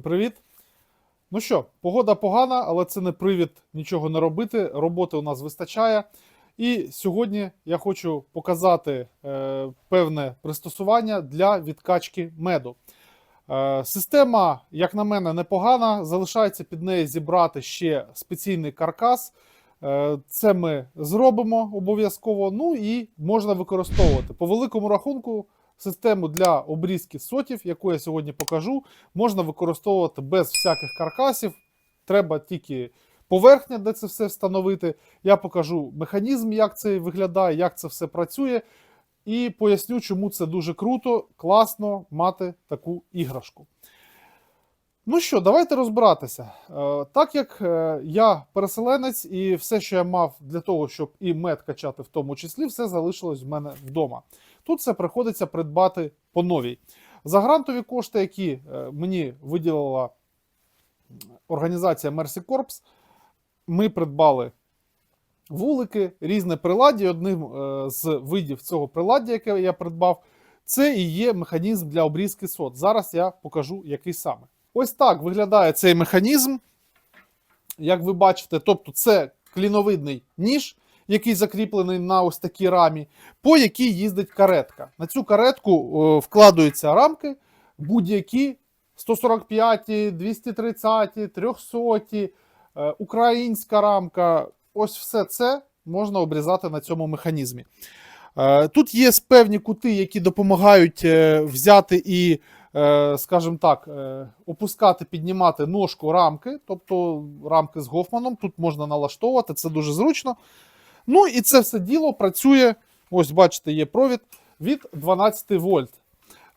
Всім привіт! Ну що, погода погана, але це не привід нічого не робити. Роботи у нас вистачає. І сьогодні я хочу показати е, певне пристосування для відкачки меду. Е, система, як на мене, непогана. Залишається під неї зібрати ще спеційний каркас. Е, Це ми зробимо обов'язково. Ну і можна використовувати. По великому рахунку, систему для обрізки сотів, яку я сьогодні покажу, можна використовувати без всяких каркасів. Треба тільки поверхня, де це все встановити. Я покажу механізм, як це виглядає, як це все працює. І поясню, чому це дуже круто, класно мати таку іграшку. Ну що, давайте розбиратися. Е, Так як е, я переселенець, і все, що я мав для того, щоб і мед качати, в тому числі, все залишилось в мене вдома. Тут все приходиться придбати по новій. За грантові кошти, які е, мені виділила організація Mercy Corps, ми придбали вулики, різне приладдя. Одним з видів цього приладдя, яке я придбав, це і є механізм для обрізки сот. Зараз я покажу, який саме. Ось так виглядає цей механізм. Як ви бачите, тобто це кліновидний ніж, який закріплений на ось такій рамі, по якій їздить каретка. На цю каретку е, вкладаються рамки, будь-які 145, 230, 300, е, українська рамка. Ось все це можна обрізати на цьому механізмі. Е, Тут є певні кути, які допомагають е, взяти і, скажімо так, е, опускати, піднімати ножку рамки, тобто рамки з Гофманом. Тут можна налаштовувати, це дуже зручно. Ну і це все діло працює. Ось, бачите, є провід від 12 вольт.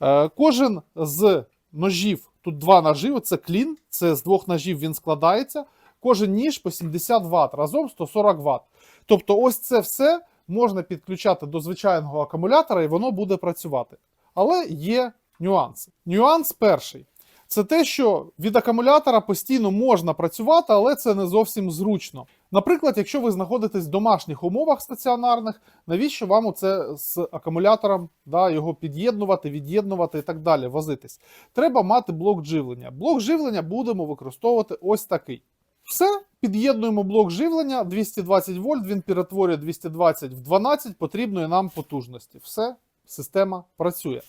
Е, Кожен з ножів, тут два ножі, це клін, це з двох ножів він складається. Кожен ніж по 70 Вт, разом 140 Вт. Тобто, ось це все можна підключати до звичайного акумулятора, і воно буде працювати. Але є нюанси. Нюанс перший. Це те, що від акумулятора постійно можна працювати, але це не зовсім зручно. Наприклад, якщо ви знаходитесь в домашніх умовах стаціонарних, навіщо вам оце з акумулятором да, його під'єднувати, від'єднувати і так далі, возитись? Треба мати блок живлення. Блок живлення будемо використовувати ось такий. Все, під'єднуємо блок живлення 220 вольт, він перетворює 220 в 12 потрібної нам потужності. Все, система працює.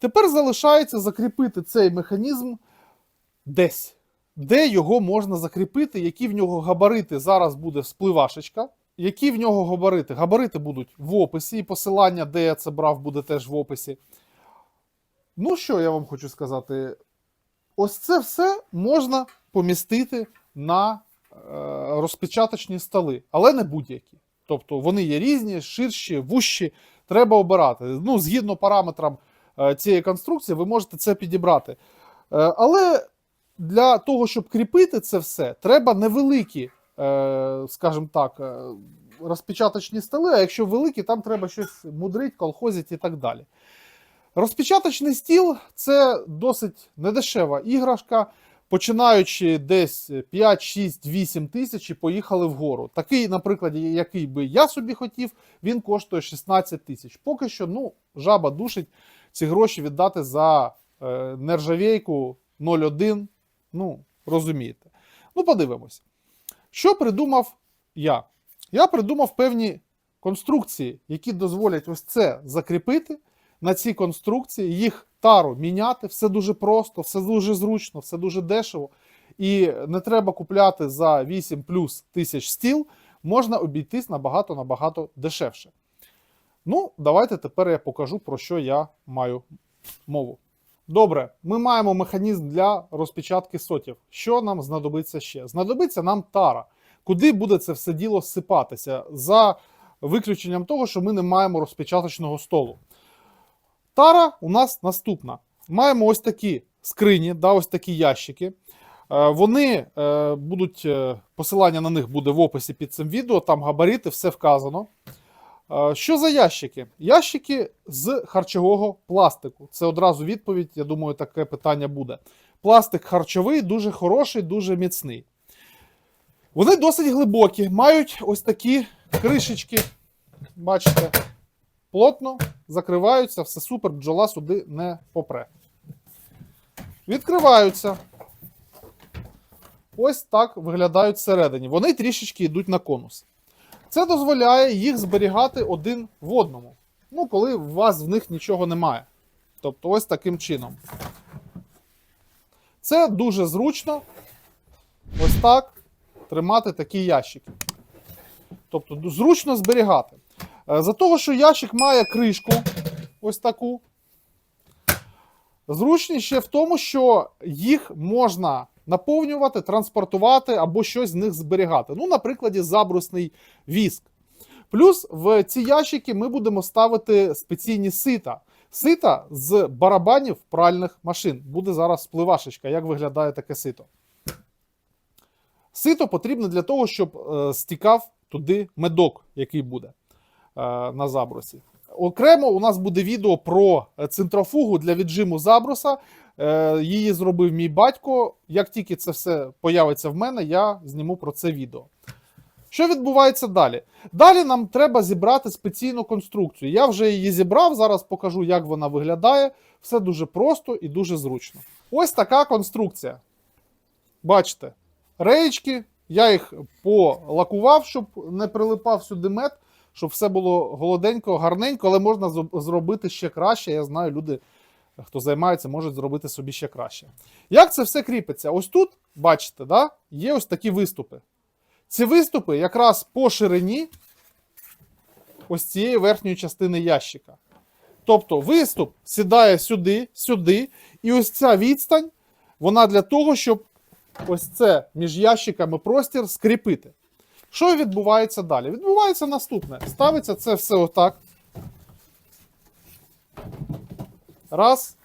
Тепер залишається закріпити цей механізм десь, де його можна закріпити, які в нього габарити. Зараз буде спливашечка. Які в нього габарити? Габарити будуть в описі, і посилання, де я це брав, буде теж в описі. Ну, що я вам хочу сказати? Ось це все можна помістити на е, розпечаточні столи, але не будь-які. Тобто вони є різні, ширші, вущі. Треба обирати. Ну, згідно параметрам цієї конструкції, ви можете це підібрати. Е, але для того, щоб кріпити це все, треба невеликі, е, скажімо так, е, розпечаточні столи, а якщо великі, там треба щось мудрить, колхозить і так далі. Розпечаточний стіл це досить недешева іграшка. Починаючи десь 5, 6, 8 тисяч і поїхали вгору. Такий, наприклад, який би я собі хотів, він коштує 16 тисяч. Поки що, ну, жаба душить ці гроші віддати за е, нержавейку 0,1. Ну, розумієте. Ну, подивимось. Що придумав я? Я придумав певні конструкції, які дозволять ось це закріпити на ці конструкції, їх тару міняти. Все дуже просто, все дуже зручно, все дуже дешево. І не треба купляти за 8 плюс тисяч стіл, можна обійтись набагато-набагато дешевше. Ну, давайте тепер я покажу, про що я маю мову. Добре, ми маємо механізм для розпечатки сотів. Що нам знадобиться ще? Знадобиться нам тара. Куди буде це все діло сипатися? За виключенням того, що ми не маємо розпечаточного столу. Тара у нас наступна. Маємо ось такі скрині, да, ось такі ящики. Е, Вони е, будуть, е, посилання на них буде в описі під цим відео, там габарити, все вказано. Що за ящики? Ящики з харчового пластику. Це одразу відповідь, я думаю, таке питання буде. Пластик харчовий, дуже хороший, дуже міцний. Вони досить глибокі, мають ось такі кришечки. Бачите, плотно закриваються, все супер, бджола сюди не попре. Відкриваються. ось так виглядають всередині. Вони трішечки йдуть на конус. Це дозволяє їх зберігати один в одному. Ну, коли у вас в них нічого немає. Тобто, ось таким чином. Це дуже зручно ось так тримати такі ящики. Тобто, зручно зберігати. Е, За того, що ящик має кришку, ось таку. Зручність ще в тому, що їх можна наповнювати, транспортувати або щось з них зберігати. Ну, на прикладі, забрусний віск. Плюс в ці ящики ми будемо ставити спеційні сита. Сита з барабанів пральних машин. Буде зараз спливашечка, як виглядає таке сито. Сито потрібно для того, щоб е, стікав туди медок, який буде е, на забросі. Окремо у нас буде відео про е, центрофугу для віджиму заброса. Е, Її зробив мій батько. Як тільки це все появиться в мене, я зніму про це відео. Що відбувається далі? Далі нам треба зібрати спеційну конструкцію. Я вже її зібрав, зараз покажу, як вона виглядає. Все дуже просто і дуже зручно. Ось така конструкція. Бачите, реєчки, я їх полакував, щоб не прилипав сюди мед, щоб все було голоденько, гарненько, але можна зробити ще краще. Я знаю, люди, хто займається, можуть зробити собі ще краще. Як це все кріпиться? Ось тут, бачите, да, є ось такі виступи. Ці виступи якраз по ширині ось цієї верхньої частини ящика. Тобто виступ сідає сюди, сюди, і ось ця відстань, вона для того, щоб ось це між ящиками простір скріпити. Що відбувається далі? Відбувається наступне. Ставиться це все отак. Раз,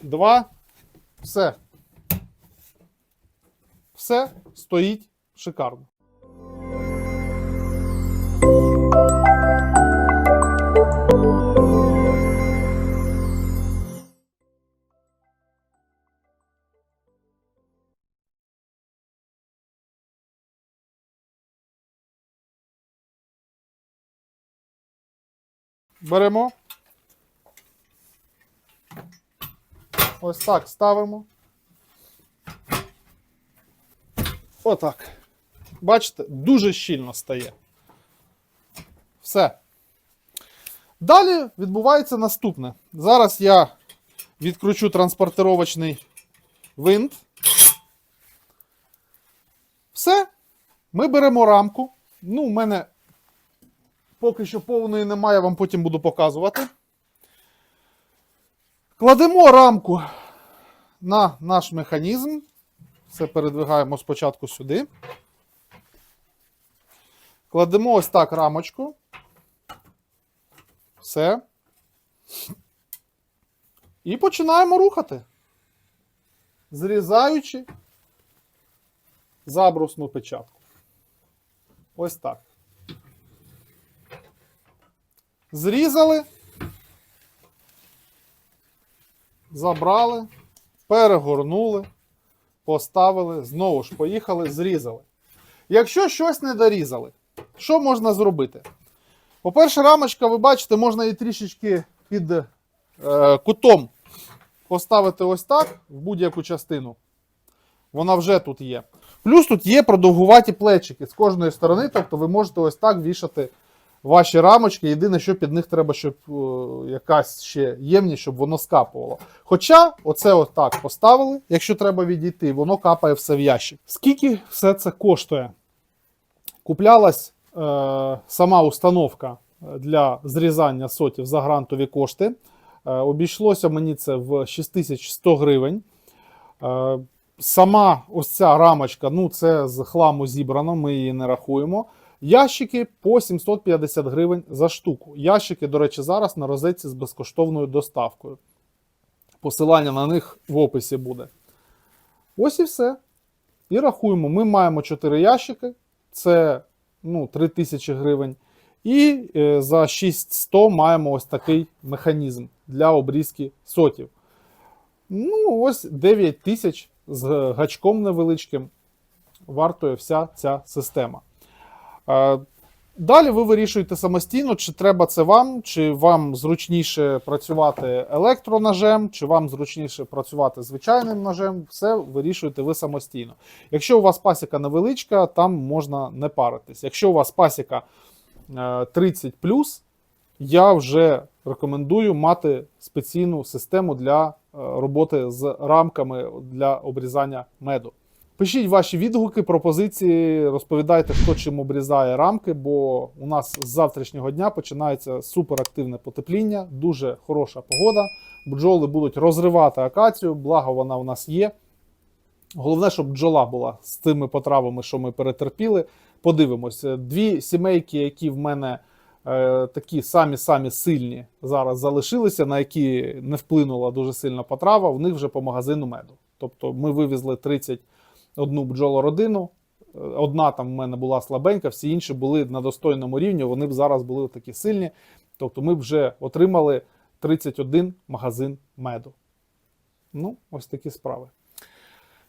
два, все. Все стоїть шикарно. Беремо. Ось так ставимо. Отак. Бачите, дуже щільно стає. Все. Далі відбувається наступне. Зараз я відкручу транспортировочний винт. Все. Ми беремо рамку. Ну, у мене поки що повної немає, я вам потім буду показувати. Кладемо рамку на наш механізм. Все передвигаємо спочатку сюди. Кладемо ось так рамочку. Все. І починаємо рухати. Зрізаючи забрусну печатку. Ось так. Зрізали. Забрали, перегорнули, поставили, знову ж поїхали, зрізали. Якщо щось не дорізали, що можна зробити? По-перше, рамочка, ви бачите, можна її трішечки під е, кутом поставити ось так в будь-яку частину. Вона вже тут є. Плюс тут є продовгуваті плечики з кожної сторони, тобто ви можете ось так вішати ваші рамочки. Єдине, що під них треба, щоб е, якась ще ємність, щоб воно скапувало. Хоча, оце отак поставили, якщо треба відійти, воно капає все в ящик. Скільки все це коштує? Куплялась е, сама установка для зрізання сотів за грантові кошти. Е, обійшлося мені це в 6100 гривень. Е, сама ось ця рамочка, ну це з хламу зібрано, ми її не рахуємо. Ящики по 750 гривень за штуку. Ящики, до речі, зараз на розетці з безкоштовною доставкою. Посилання на них в описі буде. Ось і все. І рахуємо. Ми маємо 4 ящики, це ну, 3000 гривень. І е, за 6100 маємо ось такий механізм для обрізки сотів. Ну, ось 9 тисяч з гачком невеличким вартує вся ця система. Е, Далі ви вирішуєте самостійно, чи треба це вам, чи вам зручніше працювати електроножем, чи вам зручніше працювати звичайним ножем. Все вирішуєте ви самостійно. Якщо у вас пасіка невеличка, там можна не паритись. Якщо у вас пасіка е, 30 я вже рекомендую мати спеційну систему для е, роботи з рамками для обрізання меду. Пишіть ваші відгуки, пропозиції, розповідайте, хто чим обрізає рамки, бо у нас з завтрашнього дня починається суперактивне потепління, дуже хороша погода. Бджоли будуть розривати акацію, благо вона у нас є. Головне, щоб бджола була з тими потравами, що ми перетерпіли. Подивимося, дві сімейки, які в мене е, такі самі-самі сильні зараз залишилися, на які не вплинула дуже сильна потрава, в них вже по магазину меду. Тобто ми вивезли 31 бджолородину. Е, Одна там в мене була слабенька, всі інші були на достойному рівні, вони б зараз були такі сильні. Тобто ми вже отримали 31 магазин меду. Ну, ось такі справи.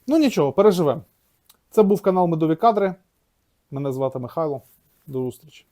Ну нічого, переживемо. Це був канал Медові Кадри. Мене звати Михайло. До зустрічі.